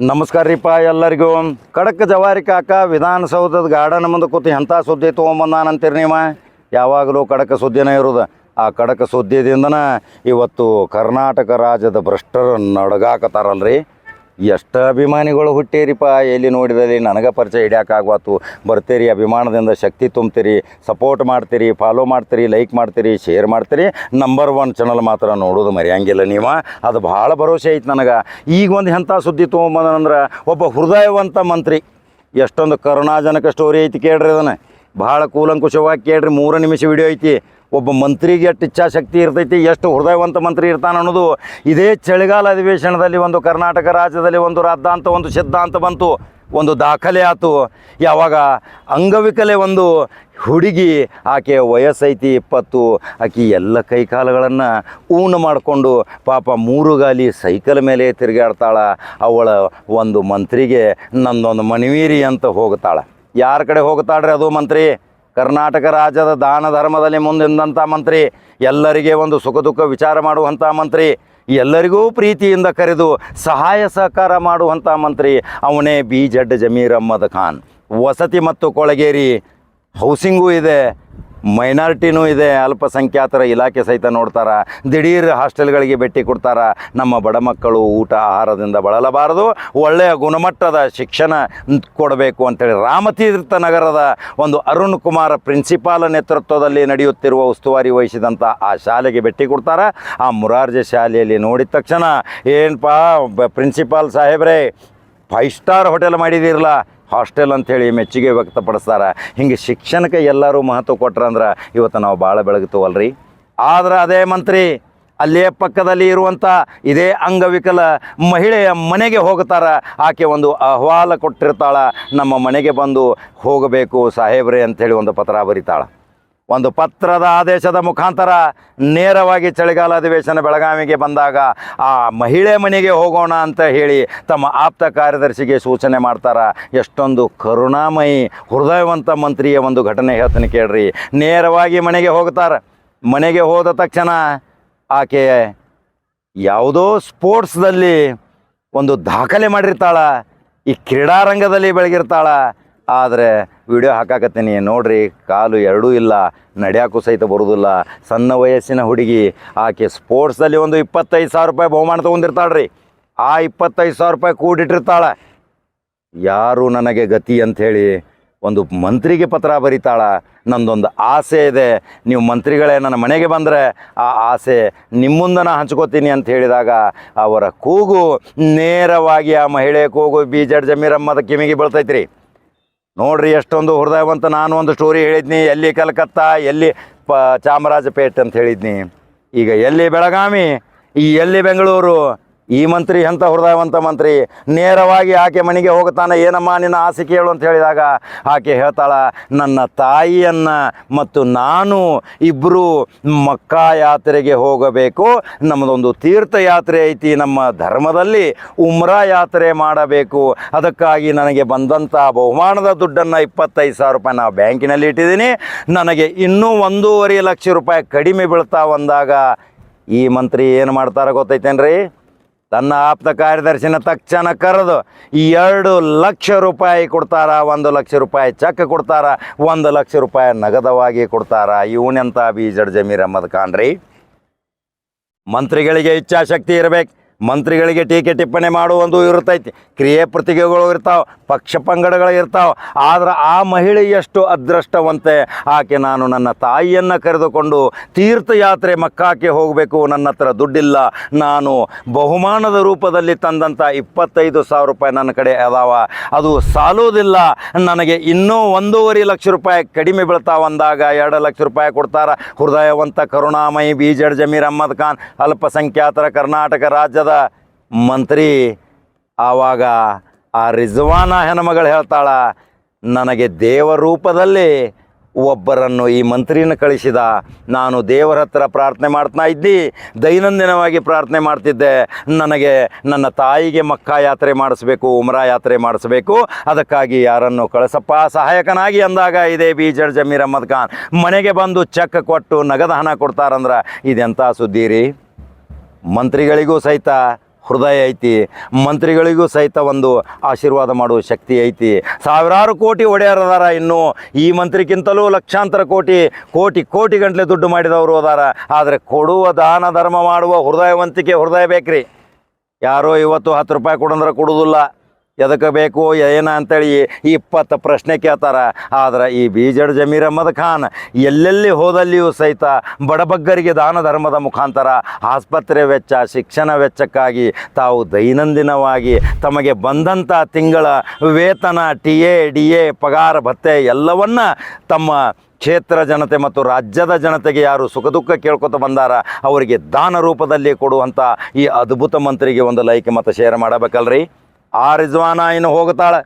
ನಮಸ್ಕಾರ ರೀಪ ಎಲ್ಲರಿಗೂ. ಖಡಕ್ ಜವಾರಿ ಕಾಕ ವಿಧಾನಸೌಧದ ಗಾರ್ಡನ್ ಮುಂದೆ ಕೂತು ಎಂಥ ಸುದ್ದಿ ತೊಗೊಂಬಂದಾನಂತೀರಿ ನೀವು? ಯಾವಾಗಲೂ ಕಡಕ ಸುದ್ದಿನೇ ಇರೋದು ಆ ಕಡಕ ಸುದ್ದಿದಿಂದನ ಇವತ್ತು ಕರ್ನಾಟಕ ರಾಜ್ಯದ ಭ್ರಷ್ಟರು ನಡಗಾಕತ್ತಾರಲ್ರಿ ಎಷ್ಟು ಅಭಿಮಾನಿಗಳು ಹುಟ್ಟೇರಿಪ್ಪ ಎಲ್ಲಿ ನೋಡಿದಲ್ಲಿ ನನಗೆ ಪರಿಚಯ ಹಿಡಿಯೋಕ್ಕಾಗ್ವಾತು ಬರ್ತೀರಿ, ಅಭಿಮಾನದಿಂದ ಶಕ್ತಿ ತುಂಬ್ತೀರಿ ಸಪೋರ್ಟ್ ಮಾಡ್ತೀರಿ ಫಾಲೋ ಮಾಡ್ತೀರಿ ಲೈಕ್ ಮಾಡ್ತೀರಿ ಶೇರ್ ಮಾಡ್ತೀರಿ. ನಂಬರ್ ಒನ್ ಚಾನಲ್ ಮಾತ್ರ ನೋಡೋದು ಮರೆಯಂಗಿಲ್ಲ ನೀವು. ಅದು ಭಾಳ ಭರವಸೆ ಐತೆ ನನಗೆ. ಈಗ ಒಂದು ಎಂಥ ಸುದ್ದಿ ತೊಗೊಂಬಂದ್ರೆ ಒಬ್ಬ ಹೃದಯವಂತ ಮಂತ್ರಿ. ಎಷ್ಟೊಂದು ಕರುಣಾಜನಕ ಸ್ಟೋರಿ ಐತಿ ಕೇಳ್ರಿ ಅದನ್ನು ಭಾಳ ಕೂಲಂಕುಷವಾಗಿ ಕೇಳ್ರಿ, ಮೂರು ನಿಮಿಷ ವಿಡಿಯೋ ಐತಿ. ಒಬ್ಬ ಮಂತ್ರಿಗೆ ಎಷ್ಟು ಇಚ್ಛಾಶಕ್ತಿ ಇರ್ತೈತಿ, ಎಷ್ಟು ಹೃದಯವಂತ ಮಂತ್ರಿ ಇರ್ತಾನೆ ಅನ್ನೋದು ಇದೇ ಚಳಿಗಾಲ ಅಧಿವೇಶನದಲ್ಲಿ ಒಂದು ಕರ್ನಾಟಕ ರಾಜ್ಯದಲ್ಲಿ ಒಂದು ರಾದ್ದಾಂತ ಒಂದು ಸಿದ್ಧಾಂತ ಬಂತು, ಒಂದು ದಾಖಲೆ ಆಯಿತು ಯಾವಾಗ ಅಂಗವಿಕಲೆ ಒಂದು ಹುಡುಗಿ ಆಕೆಯ ವಯಸ್ಸೈತಿ ಇಪ್ಪತ್ತು, ಆಕೆ ಎಲ್ಲ ಕೈಕಾಲುಗಳನ್ನು ಊನ ಮಾಡಿಕೊಂಡು ಪಾಪ ಮೂರು ಗಾಲಿ ಸೈಕಲ್ ಮೇಲೆ ತಿರುಗಾಡ್ತಾಳೆ, ಅವಳ ಒಂದು ಮಂತ್ರಿಗೆ ನಂದೊಂದು ಮನವೀರಿ ಅಂತ ಹೋಗ್ತಾಳೆ. ಯಾರ ಕಡೆ ಹೋಗ್ತಾಳ್ರಿ ಅದು ಮಂತ್ರಿ? ಕರ್ನಾಟಕ ರಾಜ್ಯದ ದಾನ ಧರ್ಮದಲ್ಲಿ ಮುಂದಿಂದಂಥ ಮಂತ್ರಿ, ಎಲ್ಲರಿಗೆ ಒಂದು ಸುಖ ದುಃಖ ವಿಚಾರ ಮಾಡುವಂಥ ಮಂತ್ರಿ, ಎಲ್ಲರಿಗೂ ಪ್ರೀತಿಯಿಂದ ಕರೆದು ಸಹಾಯ ಸಹಕಾರ ಮಾಡುವಂಥ ಮಂತ್ರಿ ಅವನೇ ಬಿ ಜಡ್ ಜಮೀರ್ ಅಹ್ಮದ್ ಖಾನ್. ವಸತಿ ಮತ್ತು ಕೊಳಗೇರಿ ಹೌಸಿಂಗೂ ಇದೆ. ಮೈನಾರಿಟಿನೂ ಇದೆ, ಅಲ್ಪಸಂಖ್ಯಾತರ ಇಲಾಖೆ ಸಹಿತ ನೋಡ್ತಾರೆ. ದಿಢೀರ್ ಹಾಸ್ಟೆಲ್ಗಳಿಗೆ ಭೇಟಿ ಕೊಡ್ತಾರೆ. ನಮ್ಮ ಬಡ ಮಕ್ಕಳು ಊಟ ಆಹಾರದಿಂದ ಬಳಲಬಾರದು. ಒಳ್ಳೆಯ ಗುಣಮಟ್ಟದ ಶಿಕ್ಷಣ ಕೊಡಬೇಕು ಅಂತೇಳಿ ರಾಮತೀರ್ಥ ನಗರದ ಒಂದು ಅರುಣ್ ಕುಮಾರ್ ಪ್ರಿನ್ಸಿಪಾಲ್ ನೇತೃತ್ವದಲ್ಲಿ ನಡೆಯುತ್ತಿರುವ ಉಸ್ತುವಾರಿ ವಹಿಸಿದಂಥ ಆ ಶಾಲೆಗೆ ಭೇಟಿ ಕೊಡ್ತಾರೆ. ಆ ಮುರಾರ್ಜಿ ಶಾಲೆಯಲ್ಲಿ ನೋಡಿದ ತಕ್ಷಣ ಏನಪ್ಪ ಪ್ರಿನ್ಸಿಪಾಲ್ ಸಾಹೇಬ್ರೆ, ಫೈವ್ ಸ್ಟಾರ್ ಹೋಟೆಲ್ ಮಾಡಿದಿರಲ್ಲ ಹಾಸ್ಟೆಲ್ ಅಂಥೇಳಿ ಮೆಚ್ಚುಗೆ ವ್ಯಕ್ತಪಡಿಸ್ತಾರೆ. ಹಿಂಗೆ ಶಿಕ್ಷಣಕ್ಕೆ ಎಲ್ಲರೂ ಮಹತ್ವ ಕೊಟ್ರಂದ್ರೆ ಇವತ್ತು ನಾವು ಭಾಳ ಬೆಳಗ್ತೀವಲ್ರಿ? ಆದ್ರೆ ಅದೇ ಮಂತ್ರಿ, ಅಲ್ಲೇ ಪಕ್ಕದಲ್ಲಿ ಇರುವಂಥ ಇದೇ ಅಂಗವಿಕಲ ಮಹಿಳೆಯ ಮನೆಗೆ ಹೋಗ್ತಾರ ಆಕೆ ಒಂದು ಅಹವಾಲ ಕೊಟ್ಟಿರ್ತಾಳೆ, ನಮ್ಮ ಮನೆಗೆ ಬಂದು ಹೋಗಬೇಕು ಸಾಹೇಬ್ರೆ ಅಂಥೇಳಿ ಒಂದು ಪತ್ರ ಬರೀತಾಳೆ. ಒಂದು ಪತ್ರದ ಆದೇಶದ ಮುಖಾಂತರ ನೇರವಾಗಿ ಚಳಿಗಾಲ ಅಧಿವೇಶನ ಬೆಳಗಾವಿಗೆ ಬಂದಾಗ ಆ ಮಹಿಳೆ ಮನೆಗೆ ಹೋಗೋಣ ಅಂತ ಹೇಳಿ ತಮ್ಮ ಆಪ್ತ ಕಾರ್ಯದರ್ಶಿಗೆ ಸೂಚನೆ ಮಾಡ್ತಾರೆ. ಎಷ್ಟೊಂದು ಕರುಣಾಮಯಿ, ಹೃದಯವಂತ ಮಂತ್ರಿಯ ಒಂದು ಘಟನೆ ಹೇಳ್ತಾನೆ ಕೇಳ್ರಿ. ನೇರವಾಗಿ ಮನೆಗೆ ಹೋಗ್ತಾರೆ. ಮನೆಗೆ ಹೋದ ತಕ್ಷಣ ಆಕೆ ಯಾವುದೋ ಸ್ಪೋರ್ಟ್ಸ್ದಲ್ಲಿ ಒಂದು ದಾಖಲೆ ಮಾಡಿರ್ತಾಳ. ಈ ಕ್ರೀಡಾರಂಗದಲ್ಲಿ ಬೆಳಗಿರ್ತಾಳ. ಆದರೆ ವಿಡಿಯೋ ಹಾಕಾಕತ್ತೀನಿ. ನೋಡ್ರಿ, ಕಾಲು ಎರಡೂ ಇಲ್ಲ ನಡೆಯೋಕ್ಕೂ ಸಹಿತ ಬರೋದಿಲ್ಲ. ಸಣ್ಣ ವಯಸ್ಸಿನ ಹುಡುಗಿ, ಆಕೆ ಸ್ಪೋರ್ಟ್ಸಲ್ಲಿ ಒಂದು ಇಪ್ಪತ್ತೈದು ಸಾವಿರ ರೂಪಾಯಿ ಬಹುಮಾನ ತೊಗೊಂಡಿರ್ತಾಳ್ರಿ. ಆ ಇಪ್ಪತ್ತೈದು ಸಾವಿರ ರೂಪಾಯಿ ಕೂಡಿಟ್ಟಿರ್ತಾಳೆ. ಯಾರು ನನಗೆ ಗತಿ ಅಂಥೇಳಿ ಒಂದು ಮಂತ್ರಿಗೆ ಪತ್ರ ಬರೀತಾಳ. ನಂದೊಂದು ಆಸೆ ಇದೆ. ನೀವು ಮಂತ್ರಿಗಳೇ, ನನ್ನ ಮನೆಗೆ ಬಂದರೆ ಆ ಆಸೆ ನಿಮ್ಮುಂದ ನಾನು ಹಂಚ್ಕೋತೀನಿ ಅಂತ ಹೇಳಿದಾಗ ಅವರ ಕೂಗು ನೇರವಾಗಿ ಆ ಮಹಿಳೆ ಕೂಗು ಬಿ ಜಡ್ ಜಮೀರಮ್ಮದ ಕಿವಿಗೆ ಬೀಳ್ತೈತ್ರಿ. ನೋಡ್ರಿ ಎಷ್ಟೊಂದು ಹೃದಯವಂತ ನಾನು ಒಂದು ಸ್ಟೋರಿ ಹೇಳಿದ್ನಿ. ಎಲ್ಲಿ ಕಲ್ಕತ್ತಾ, ಎಲ್ಲಿ ಪ, ಚಾಮರಾಜಪೇಟೆ ಅಂತ ಹೇಳಿದ್ನಿ. ಈಗ ಎಲ್ಲಿ ಬೆಳಗಾವಿ, ಈ ಎಲ್ಲಿ ಬೆಂಗಳೂರು ಈ ಮಂತ್ರಿ ಎಂಥ ಹೃದಯವಂತ ಮಂತ್ರಿ? ನೇರವಾಗಿ ಆಕೆ ಮನೆಗೆ ಹೋಗುತ್ತಾನೆ, ಏನಮ್ಮ ನಿನ್ನ ಆಸೆ ಕೇಳು ಅಂತ ಹೇಳಿದಾಗ ಆಕೆ ಹೇಳ್ತಾಳ, ನನ್ನ ತಾಯಿಯನ್ನ ಮತ್ತು ನಾನು ಇಬ್ಬರು ಮಕ್ಕಾ ಯಾತ್ರೆಗೆ ಹೋಗಬೇಕು, ನಮ್ಮದೊಂದು ತೀರ್ಥಯಾತ್ರೆ ಐತಿ, ನಮ್ಮ ಧರ್ಮದಲ್ಲಿ ಉಮ್ರಾ ಯಾತ್ರೆ ಮಾಡಬೇಕು. ಅದಕ್ಕಾಗಿ ನನಗೆ ಬಂದಂಥ ಬಹುಮಾನದ ದುಡ್ಡನ್ನು ಇಪ್ಪತ್ತೈದು ಸಾವಿರ ರೂಪಾಯಿ ನಾವು ಬ್ಯಾಂಕಿನಲ್ಲಿ ಇಟ್ಟಿದ್ದೀನಿ. ನನಗೆ ಇನ್ನೂ ಒಂದೂವರೆ ಲಕ್ಷ ರೂಪಾಯಿ ಕಡಿಮೆ ಬೀಳ್ತಾ ಬಂದಾಗ ಈ ಮಂತ್ರಿ ಏನು ಮಾಡ್ತಾರ ಗೊತ್ತೈತೇನ್ರಿ? ತನ್ನ ಆಪ್ತ ಕಾರ್ಯದರ್ಶಿನ ತಕ್ಷಣ ಕರೆದು ಎರಡು ಲಕ್ಷ ರೂಪಾಯಿ ಕೊಡ್ತಾರ, ಒಂದು ಲಕ್ಷ ರೂಪಾಯಿ ಚೆಕ್ ಕೊಡ್ತಾರ, ಒಂದು ಲಕ್ಷ ರೂಪಾಯಿ ನಗದವಾಗಿ ಕೊಡ್ತಾರ? ಇವನೆಂತ ಬಿ ಜಡ್ ಜಮೀರ್ ಅಹಮದ್ ಖಾನ್ ರೀ ಮಂತ್ರಿಗಳಿಗೆ ಇಚ್ಛಾಶಕ್ತಿ ಇರಬೇಕು. ಮಂತ್ರಿಗಳಿಗೆ ಟೀಕೆ ಟಿಪ್ಪಣಿ ಮಾಡುವಂದು ಇರ್ತೈತಿ ಕ್ರಿಯೆ ಪ್ರತಿಕೆಗಳು ಇರ್ತಾವೆ, ಪಕ್ಷ ಪಂಗಡಗಳು ಇರ್ತಾವೆ. ಆದ್ರೆ ಆ ಮಹಿಳೆ ಎಷ್ಟು ಅದೃಷ್ಟವಂತೆ, ಆಕೆ ನಾನು ನನ್ನ ತಾಯಿಯನ್ನು ಕರೆದುಕೊಂಡು ತೀರ್ಥಯಾತ್ರೆ ಮಕ್ಕಾಕ್ಕೆ ಹೋಗಬೇಕು, ನನ್ನ ಹತ್ರ ದುಡ್ಡಿಲ್ಲ. ನಾನು ಬಹುಮಾನದ ರೂಪದಲ್ಲಿ ತಂದಂಥ ಇಪ್ಪತ್ತೈದು ಸಾವಿರ ರೂಪಾಯಿ ನನ್ನ ಕಡೆ ಅದಾವ. ಅದು ಸಾಲೋದಿಲ್ಲ. ನನಗೆ ಇನ್ನೂ ಒಂದೂವರೆ ಲಕ್ಷ ರೂಪಾಯಿ ಕಡಿಮೆ ಬೀಳ್ತಾವ. ಅಂದಾಗ ಎರಡು ಲಕ್ಷ ರೂಪಾಯಿ ಕೊಡ್ತಾರೆ. ಹೃದಯವಂತ ಕರುಣಾಮಯಿ, ಬಿ ಜಡ್ ಜಮೀರ್ ಅಹ್ಮದ್ ಖಾನ್, ಅಲ್ಪಸಂಖ್ಯಾತರ ಕರ್ನಾಟಕ ರಾಜ್ಯದ ಮಂತ್ರಿ, ಆವಾಗ ಆ ರಿಜ್ವಾನ ಹೆಣ್ಮಗಳು ಹೇಳ್ತಾಳ, ನನಗೆ ದೇವ ರೂಪದಲ್ಲಿ ಒಬ್ಬರನ್ನು ಈ ಮಂತ್ರಿನ ಕಳಿಸಿದ. ನಾನು ದೇವರ ಹತ್ರ ಪ್ರಾರ್ಥನೆ ಮಾಡ್ತಾ ಇದ್ದಿ, ದೈನಂದಿನವಾಗಿ ಪ್ರಾರ್ಥನೆ ಮಾಡ್ತಿದ್ದೆ. ನನಗೆ ನನ್ನ ತಾಯಿಗೆ ಮಕ್ಕಾ ಯಾತ್ರೆ ಮಾಡಿಸ್ಬೇಕು, ಉಮ್ರಾ ಯಾತ್ರೆ ಮಾಡಿಸ್ಬೇಕು. ಅದಕ್ಕಾಗಿ ಯಾರನ್ನು ಕಳಿಸಪ್ಪ, ಸಹಾಯಕನಾಗಿ ಅಂದಾಗ ಇದೇ ಬಿ ಜಡ್ ಜಮೀರ್ ಅಹಮದ್ ಖಾನ್. ಮನೆಗೆ ಬಂದು ಚೆಕ್ ಕೊಟ್ಟು ನಗದ ಹಣ ಕೊಡ್ತಾರಂದ್ರೆ ಇದೆಂಥ ಸುದ್ದಿ ರೀ? ಮಂತ್ರಿಗಳಿಗೂ ಸಹಿತ ಹೃದಯ ಐತಿ. ಮಂತ್ರಿಗಳಿಗೂ ಸಹಿತ ಒಂದು ಆಶೀರ್ವಾದ ಮಾಡುವ ಶಕ್ತಿ ಐತಿ. ಸಾವಿರಾರು ಕೋಟಿ ಒಡೆಯರದಾರ ಇನ್ನು ಈ ಮಂತ್ರಿಗಿಂತಲೂ ಲಕ್ಷಾಂತರ ಕೋಟಿ ಕೋಟಿ ಕೋಟಿ ಗಂಟಲೆ ದುಡ್ಡು ಮಾಡಿದವರು ಅದಾರ. ಆದರೆ ಕೊಡುವ ದಾನ, ಧರ್ಮ ಮಾಡುವ ಹೃದಯವಂತಿಕೆ ಹೃದಯ ಬೇಕ್ರಿ. ಯಾರೋ ಇವತ್ತು ಹತ್ತು ರೂಪಾಯಿ ಕೊಡಂದ್ರೆ ಕೊಡುವುದಿಲ್ಲ. ಎದಕ್ಕೆ ಬೇಕು, ಏನ ಅಂತೇಳಿ ಇಪ್ಪತ್ತು ಪ್ರಶ್ನೆ ಕೇಳ್ತಾರ. ಆದ್ರೆ ಈ ಬೀಜಡ್ ಜಮೀರ್ ಅಹಮದ್ ಖಾನ್ ಎಲ್ಲೆಲ್ಲಿ ಹೋದಲ್ಲಿಯೂ ಸಹಿತ ಬಡಬಗ್ಗರಿಗೆ ದಾನ ಧರ್ಮದ ಮುಖಾಂತರ ಆಸ್ಪತ್ರೆ ವೆಚ್ಚ, ಶಿಕ್ಷಣ ವೆಚ್ಚಕ್ಕಾಗಿ ತಾವು ದೈನಂದಿನವಾಗಿ ತಮಗೆ ಬಂದಂಥ ತಿಂಗಳ ವೇತನ, ಟಿ ಎ, ಡಿ ಎ, ಪಗಾರ, ಭತ್ತೆ ಎಲ್ಲವನ್ನ ತಮ್ಮ ಕ್ಷೇತ್ರ ಜನತೆ ಮತ್ತು ರಾಜ್ಯದ ಜನತೆಗೆ ಯಾರು ಸುಖ ದುಃಖ ಕೇಳ್ಕೊತ ಬಂದಾರ, ಅವರಿಗೆ ದಾನ ರೂಪದಲ್ಲಿ ಕೊಡುವಂಥ ಈ ಅದ್ಭುತ ಮಂತ್ರಿಗೆ ಒಂದು ಲೈಕ್ ಮತ್ತು ಶೇರ್ ಮಾಡಬೇಕಲ್ರಿ? ಆ ರಿಜ್ವಾನ ಇನ್ನು ಹೋಗ್ತಾಳೆ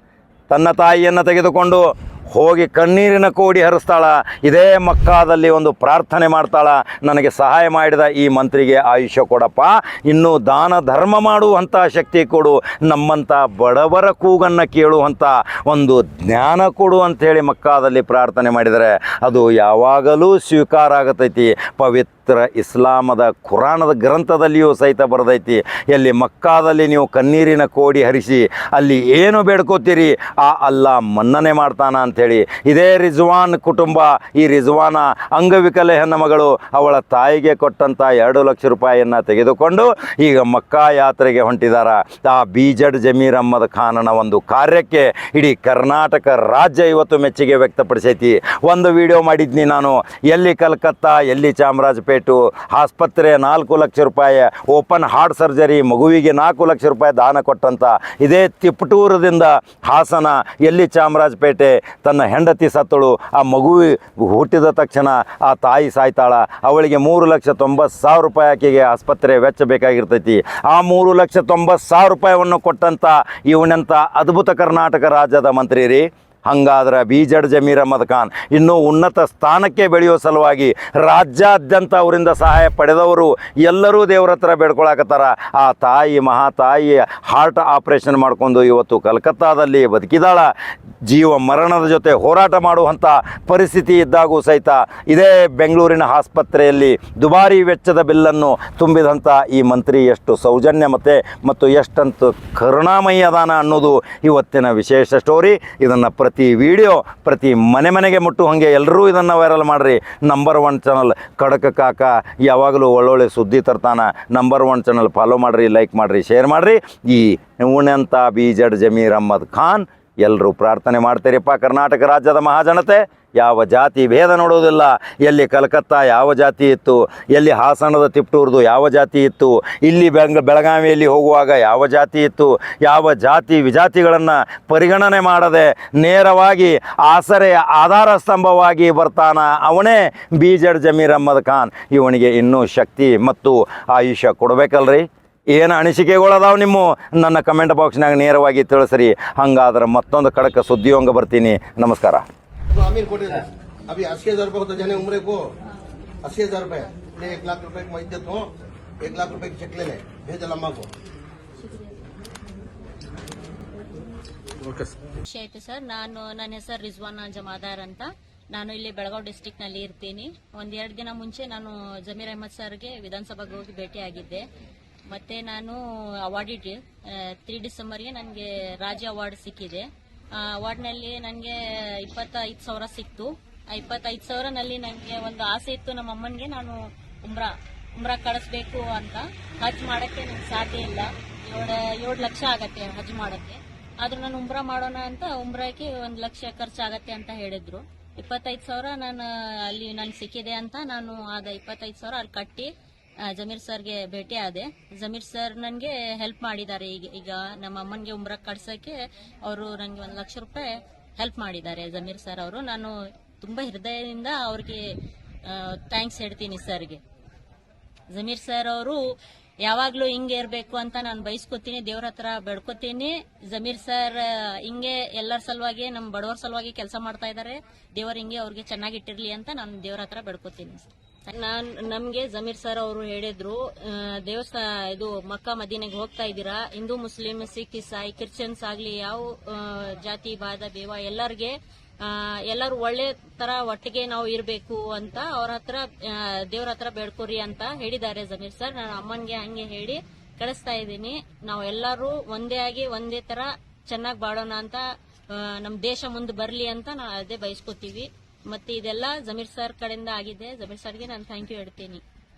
ತನ್ನ ತಾಯಿಯನ್ನು ತೆಗೆದುಕೊಂಡು ಹೋಗಿ ಕಣ್ಣೀರಿನ ಕೋಡಿ ಹರಿಸ್ತಾಳ. ಇದೇ ಮಕ್ಕಾದಲ್ಲಿ ಒಂದು ಪ್ರಾರ್ಥನೆ ಮಾಡ್ತಾಳ. ನನಗೆ ಸಹಾಯ ಮಾಡಿದ ಈ ಮಂತ್ರಿಗೆ ಆಯುಷ್ಯ ಕೊಡಪ್ಪ. ಇನ್ನು ದಾನ ಧರ್ಮ ಮಾಡುವಂಥ ಶಕ್ತಿ ಕೊಡು. ನಮ್ಮಂಥ ಬಡವರ ಕೂಗನ್ನು ಕೇಳುವಂಥ ಒಂದು ಜ್ಞಾನ ಕೊಡು ಅಂಥೇಳಿ ಮಕ್ಕಾದಲ್ಲಿ ಪ್ರಾರ್ಥನೆ ಮಾಡಿದರೆ ಅದು ಯಾವಾಗಲೂ ಸ್ವೀಕಾರ ಆಗತೈತಿ. ಪವಿತ್ರ ಇಸ್ಲಾಮದ ಕುರಾನದ ಗ್ರಂಥದಲ್ಲಿಯೂ ಸಹಿತ ಬರೆದೈತಿ. ಎಲ್ಲಿ ಮಕ್ಕಾದಲ್ಲಿ ನೀವು ಕಣ್ಣೀರಿನ ಕೋಡಿ ಹರಿಸಿ, ಅಲ್ಲಿ ಏನು ಬೇಡ್ಕೋತೀರಿ? ಆ ಅಲ್ಲ ಮನ್ನನೆ ಮಾಡ್ತಾನ ಅಂಥೇಳಿ. ಇದೇ ರಿಜ್ವಾನ್ ಕುಟುಂಬ, ಈ ರಿಜ್ವಾನ ಅಂಗವಿಕಲ ಹೆಣ್ಣುಮಗಳು ಅವಳ ತಾಯಿಗೆ ಕೊಟ್ಟಂಥ ಎರಡು ಲಕ್ಷ ರೂಪಾಯಿಯನ್ನು ತೆಗೆದುಕೊಂಡು ಈಗ ಮಕ್ಕಾ ಯಾತ್ರೆಗೆ ಹೊಂಟಿದಾರ. ಆ ಬೀಜಡ್ ಜಮೀರ್ ಅಹಮ್ಮದ್ ಖಾನನ ಒಂದು ಕಾರ್ಯಕ್ಕೆ ಇಡೀ ಕರ್ನಾಟಕ ರಾಜ್ಯ ಇವತ್ತು ಮೆಚ್ಚುಗೆ ವ್ಯಕ್ತಪಡಿಸೈತಿ. ಒಂದು ವಿಡಿಯೋ ಮಾಡಿದ್ನಿ ನಾನು. ಎಲ್ಲಿ ಕಲ್ಕತ್ತಾ, ಎಲ್ಲಿ ಚಾಮರಾಜಪೇಟು ಆಸ್ಪತ್ರೆ ನಾಲ್ಕು ಲಕ್ಷ ರೂಪಾಯಿ ಓಪನ್ ಹಾರ್ಟ್ ಸರ್ಜರಿ, ಮಗುವಿಗೆ ನಾಲ್ಕು ಲಕ್ಷ ರೂಪಾಯಿ ದಾನ ಕೊಟ್ಟಂತ ಇದೇ ತಿಪ್ಪಟೂರದಿಂದ ಹಾಸನ, ಎಲ್ಲಿ ಚಾಮರಾಜಪೇಟೆ ತನ್ನ ಹೆಂಡತಿ ಸತ್ತಳು. ಆ ಮಗು ಹುಟ್ಟಿದ ತಕ್ಷಣ ಆ ತಾಯಿ ಸಾಯ್ತಾಳ. ಅವಳಿಗೆ ಮೂರು ಲಕ್ಷ ತೊಂಬತ್ತು ಸಾವಿರ ರೂಪಾಯಿ ಆಕೆಗೆ ಆಸ್ಪತ್ರೆ ವೆಚ್ಚ ಬೇಕಾಗಿರ್ತೈತಿ. ಆ ಮೂರು ಲಕ್ಷ ತೊಂಬತ್ತು ಸಾವಿರ ರೂಪಾಯಿವನ್ನು ಕೊಟ್ಟಂಥ ಇವನಂಥ ಅದ್ಭುತ ಕರ್ನಾಟಕ ರಾಜ್ಯದ ಮಂತ್ರಿ ರೀ ಹಂಗಾದ್ರೆ ಬೀಜಡ್ ಜಮೀರ್ ಅಹಮದ್ ಖಾನ್ ಇನ್ನೂ ಉನ್ನತ ಸ್ಥಾನಕ್ಕೆ ಬೆಳೆಯೋ ಸಲುವಾಗಿ ರಾಜ್ಯಾದ್ಯಂತ ಅವರಿಂದ ಸಹಾಯ ಪಡೆದವರು ಎಲ್ಲರೂ ದೇವ್ರ ಹತ್ರ ಬೇಡ್ಕೊಳಕತ್ತಾರ. ಆ ತಾಯಿ, ಮಹಾ ತಾಯಿ ಹಾರ್ಟ್ ಆಪರೇಷನ್ ಮಾಡ್ಕೊಂಡು ಇವತ್ತು ಕಲ್ಕತ್ತಾದಲ್ಲಿ ಬದುಕಿದಾಳ. ಜೀವ ಮರಣದ ಜೊತೆ ಹೋರಾಟ ಮಾಡುವಂಥ ಪರಿಸ್ಥಿತಿ ಇದ್ದಾಗೂ ಸಹಿತ ಇದೇ ಬೆಂಗಳೂರಿನ ಆಸ್ಪತ್ರೆಯಲ್ಲಿ ದುಬಾರಿ ವೆಚ್ಚದ ಬಿಲ್ಲನ್ನು ತುಂಬಿದಂಥ ಈ ಮಂತ್ರಿ ಎಷ್ಟು ಸೌಜನ್ಯ ಮತ್ತೆ ಮತ್ತು ಎಷ್ಟಂತ ಕರುಣಾಮಯಿ ಅದಾನ ಅನ್ನೋದು ಇವತ್ತಿನ ವಿಶೇಷ ಸ್ಟೋರಿ ಇದನ್ನು ಪ್ರತಿ ವಿಡಿಯೋ, ಪ್ರತಿ ಮನೆ ಮನೆಗೆ ಮುಟ್ಟು ಹಾಗೆ ಎಲ್ಲರೂ ಇದನ್ನು ವೈರಲ್ ಮಾಡಿರಿ. ನಂಬರ್ ಒನ್ ಚಾನಲ್ ಖಡಕ ಕಾಕ, ಯಾವಾಗಲೂ ಒಳ್ಳೊಳ್ಳೆ ಸುದ್ದಿ ತರ್ತಾನೆ. ನಂಬರ್ ಒನ್ ಚಾನಲ್ ಫಾಲೋ ಮಾಡಿರಿ ಲೈಕ್ ಮಾಡಿರಿ ಶೇರ್ ಮಾಡಿರಿ. ಈ ಉಣಂತ ಬೀಜಡ್ ಜಮೀರ್ ಅಹಮ್ಮದ್ ಖಾನ್ ಎಲ್ಲರೂ ಪ್ರಾರ್ಥನೆ ಮಾಡ್ತೀರಿಪ್ಪ ಕರ್ನಾಟಕ ರಾಜ್ಯದ ಮಹಾಜನತೆ. ಯಾವ ಜಾತಿ ಭೇದ ನೋಡೋದಿಲ್ಲ ಎಲ್ಲಿ ಕಲ್ಕತ್ತಾ ಯಾವ ಜಾತಿ ಇತ್ತು, ಎಲ್ಲಿ ಹಾಸನದ ತಿಪ್ಟೂರ್ದು ಯಾವ ಜಾತಿ ಇತ್ತು, ಇಲ್ಲಿ ಬೆಂಗ, ಬೆಳಗಾವಿಯಲ್ಲಿ ಹೋಗುವಾಗ ಯಾವ ಜಾತಿ ಇತ್ತು, ಯಾವ ಜಾತಿ ವಿಜಾತಿಗಳನ್ನು ಪರಿಗಣನೆ ಮಾಡದೆ ನೇರವಾಗಿ ಆಸರೆ ಆಧಾರ ಸ್ತಂಭವಾಗಿ ಬರ್ತಾನ ಅವನೇ ಬೀಜಡ್ ಜಮೀರ್ ಅಹಮ್ಮದ್ ಖಾನ್. ಇವನಿಗೆ ಇನ್ನೂ ಶಕ್ತಿ ಮತ್ತು ಆಯುಷ್ಯ ಕೊಡಬೇಕಲ್ರಿ? ಏನು ಅನಿಸಿಕೆಗಳದಾವ ನಿಮ್ಮ? ನನ್ನ ಕಮೆಂಟ್ ಬಾಕ್ಸ್ನಾಗ ನೇರವಾಗಿ ತಿಳಿಸ್ರಿ. ಹಂಗಾದ್ರೆ ಮತ್ತೊಂದು ಕಡಕ ಸುದ್ದಿಯೊಂಗ ಬರ್ತೀನಿ. ನಮಸ್ಕಾರ. तो आमिर कोटे से अभी अस्सी हजार रुपये होता जाने उम्र को अस्सी हजार रुपये ले एक लाख रुपए की मस्जिद हो एक लाख रुपए की चेक ले ले भेज अम्मा को ವಿಷಯ ಐತೆ ಸರ್ ನಾನು ನನ್ನ ಹೆಸರು ರಿಜ್ವಾನ ಜಮಾದಾರ್ ಅಂತ ನಾನು ಇಲ್ಲಿ ಬೆಳಗಾವಿ ಡಿಸ್ಟಿಕ್ ನಲ್ಲಿ ಇರ್ತೀನಿ ಒಂದ್ ಎರಡು ದಿನ ಮುಂಚೆ ನಾನು ಜಮೀರ್ ಅಹಮದ್ ಸರ್ಗೆ ವಿಧಾನಸಭೆಗೆ ಹೋಗಿ ಭೇಟಿಯಾಗಿದ್ದೆ ಮತ್ತೆ ನಾನು ಅವಾರ್ಡ್ ತ್ರೀ ಡಿಸೆಂಬರ್ಗೆ ನನಗೆ ರಾಜ್ಯ ಅವಾರ್ಡ್ ಸಿಕ್ಕಿದೆ ಆ ಅವಾರ್ಡ್ನಲ್ಲಿ ನನಗೆ ಇಪ್ಪತ್ತೈದು ಸಾವಿರ ಸಿಕ್ತು. ಆ ಇಪ್ಪತ್ತೈದು ಸಾವಿರನಲ್ಲಿ ನನಗೆ ಒಂದು ಆಸೆ ಇತ್ತು ನಮ್ಮ ಅಮ್ಮನಿಗೆ, ನಾನು ಉಮ್ರಾ ಉಮ್ರಾ ಕಳಿಸ್ಬೇಕು ಅಂತ. ಹಜ್ ಮಾಡೋಕ್ಕೆ ನನಗೆ ಸಾಧ್ಯ ಇಲ್ಲ. ಏಳು ಏಳು ಲಕ್ಷ ಆಗತ್ತೆ ಹಜ್ ಮಾಡೋಕ್ಕೆ. ಆದರೂ ನಾನು ಉಮ್ರಾ ಮಾಡೋಣ ಅಂತ ಉಮ್ರಾಕ್ಕೆ ಒಂದು ಲಕ್ಷ ಖರ್ಚಾಗತ್ತೆ ಅಂತ ಹೇಳಿದ್ರು. ಇಪ್ಪತ್ತೈದು ಸಾವಿರ ನಾನು ಅಲ್ಲಿ ನನಗೆ ಸಿಕ್ಕಿದೆ ಅಂತ ನಾನು ಆಗ ಇಪ್ಪತ್ತೈದು ಸಾವಿರ ಅಲ್ಲಿ ಕಟ್ಟಿ ಜಮೀರ್ ಸರ್ಗೆ ಭೇಟಿ ಆದೆ. ಜಮೀರ್ ಸರ್ ನನಗೆ ಹೆಲ್ಪ್ ಮಾಡಿದ್ದಾರೆ. ಈಗ ಈಗ ನಮ್ಮ ಅಮ್ಮನಿಗೆ ಉಮ್ರಾ ಕಡ್ಸೋಕ್ಕೆ ಅವರು ನನಗೆ ಒಂದು ಲಕ್ಷ ರೂಪಾಯಿ ಹೆಲ್ಪ್ ಮಾಡಿದ್ದಾರೆ ಜಮೀರ್ ಸರ್ ಅವರು. ನಾನು ತುಂಬಾ ಹೃದಯದಿಂದ ಅವ್ರಿಗೆ ಥ್ಯಾಂಕ್ಸ್ ಹೇಳ್ತೀನಿ ಸರ್ಗೆ. ಜಮೀರ್ ಸರ್ ಅವರು ಯಾವಾಗ್ಲೂ ಹಿಂಗೆ ಇರಬೇಕು ಅಂತ ನಾನು ಬಯಸ್ಕೊತೀನಿ, ದೇವ್ರ ಹತ್ರ ಬೇಡ್ಕೊತೀನಿ. ಜಮೀರ್ ಸರ್ ಹಿಂಗೆ ಎಲ್ಲರ ಸಲುವಾಗಿ ನಮ್ಮ ಬಡವರ ಸಲುವಾಗಿ ಕೆಲಸ ಮಾಡ್ತಾ ಇದ್ದಾರೆ ದೇವ್ರ ಹಿಂಗೆ ಅವ್ರಿಗೆ ಚೆನ್ನಾಗಿಟ್ಟಿರಲಿ ಅಂತ ನಾನು ದೇವ್ರ ಹತ್ರ ಬೇಡ್ಕೊತೀನಿ ನಾನ್, ನಮ್ಗೆ ಜಮೀರ್ ಸರ್ ಅವರು ಹೇಳಿದ್ರು ದೇವಸ್ಥಾನ ಇದು ಮಕ್ಕ ಮದೀನೆಗೆ ಹೋಗ್ತಾ ಇದ್ದೀರಾ, ಹಿಂದೂ ಮುಸ್ಲಿಂ ಸಿಖ್, ಇಸಾಯಿ ಕ್ರಿಶ್ಚಿಯನ್ಸ್ ಆಗ್ಲಿ, ಯಾವ ಜಾತಿ ಬಾದ ಬೇವ, ಎಲ್ಲರಿಗೆ ಎಲ್ಲರೂ ಒಳ್ಳೆ ತರ ಒಟ್ಟಿಗೆ ನಾವು ಇರಬೇಕು ಅಂತ ಅವ್ರ ಹತ್ರ ದೇವ್ರ ಹತ್ರ ಬೇಡ್ಕೊರಿ ಅಂತ ಹೇಳಿದ್ದಾರೆ ಜಮೀರ್ ಸರ್ ನಾನು ಅಮ್ಮನ್ಗೆ ಹಂಗೆ ಹೇಳಿ ಕಳಿಸ್ತಾ ಇದ್ದೀನಿ. ನಾವು ಎಲ್ಲರೂ ಒಂದೇ ಆಗಿ ಒಂದೇ ತರ ಚೆನ್ನಾಗಿ ಬಾಳೋಣ ಅಂತ ನಮ್ಮ ನಮ್ ದೇಶ ಮುಂದೆ ಬರ್ಲಿ ಅಂತ ನಾವು ಅದೇ ಬಯಸ್ಕೋತೀವಿ. ಮತ್ತೆ ಇದೆಲ್ಲ ಜಮೀರ್ ಸರ್ ಕಡೆಯಿಂದ ಆಗಿದೆ. ಜಮೀರ್ ಸರ್ಗೆ ನಾನು ಥ್ಯಾಂಕ್ ಯು ಹೇಳ್ತೀನಿ.